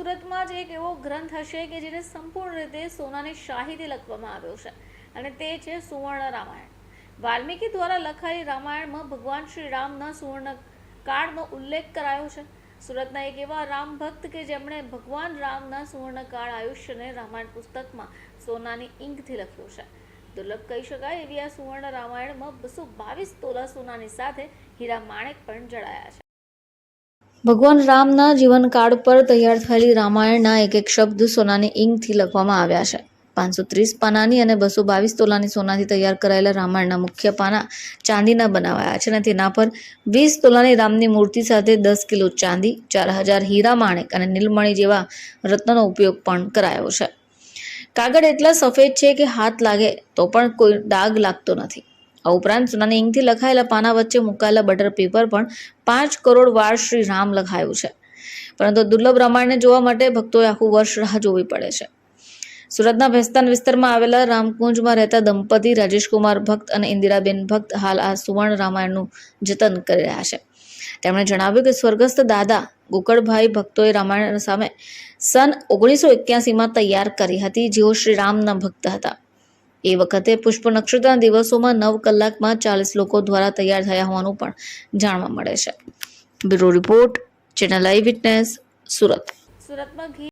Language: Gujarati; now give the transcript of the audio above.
સુરતમાં જ એક એવો ગ્રંથ હશે કે જેને સંપૂર્ણ રીતે સોનાની શાહીથી લખવામાં આવ્યો છે. અને તે છે સુવર્ણ રામાયણ. વાલ્મીકી દ્વારા લખાયેલી રામાયણમાં ભગવાન શ્રી રામના સુવર્ણ કાળનો ઉલ્લેખ કરાયો છે. સુરતના એક એવા રામ ભક્ત કે જેમણે ભગવાન રામના સુવર્ણ કાળ આયુષ્યને રામાયણ પુસ્તકમાં સોનાની ઇંકથી લખ્યું છે. દુર્લભ કહી શકાય એવી આ સુવર્ણ રામાયણમાં બસો બાવીસ તોલા સોનાની સાથે હીરા માણેક પણ જડાયા છે. ભગવાન રામના જીવનકાળ પર તૈયાર થયેલી રામાયણના એક એક શબ્દ સોનાની ઇંગથી લખવામાં આવ્યા છે. પાંચસો ત્રીસ પાનાની અને બસો બાવીસ તોલાની સોનાથી તૈયાર કરાયેલા રામાયણના મુખ્ય પાના ચાંદીના બનાવાયા છે અને તેના પર વીસ તોલાની રામની મૂર્તિ સાથે દસ કિલો ચાંદી, ચાર હજાર હીરા માણેક અને નીલમણી જેવા રત્નનો ઉપયોગ પણ કરાયો છે. કાગળ એટલા સફેદ છે કે હાથ લાગે તો પણ કોઈ ડાઘ લાગતો નથી. આ ઉપરાંત સોનાની ઇંકથી લખાયેલા પાના વચ્ચે મુકાયેલા બટર પેપર પણ પાંચ કરોડ વાર શ્રી રામ લખાયું છે. પરંતુ દુર્લભ રામાયણને જોવા માટે ભક્તોએ આખું વર્ષ રાહ જોવી પડે છે. સુરતના ભેસ્તાન વિસ્તારમાં આવેલા રામકુંજમાં રહેતા દંપતી રાજેશકુમાર ભક્ત અને ઇન્દિરાબેન ભક્ત હાલ આ સુવર્ણ રામાયણનું જતન કરી રહ્યા છે. તેમણે જણાવ્યું કે સ્વર્ગસ્થ દાદા ગોકળભાઈ ભક્તોએ રામાયણ સામે સન ઓગણીસો એક્યાસીમાં તૈયાર કરી હતી, જેઓ શ્રી રામના ભક્ત હતા. એ વખતે પુષ્પ નક્ષત્રના દિવસોમાં નવ કલાકમાં ચાલીસ લોકો દ્વારા તૈયાર થયા હોવાનું પણ જાણવા મળે છે. Bureau report, channel eye witness, Surat. સુરતમાં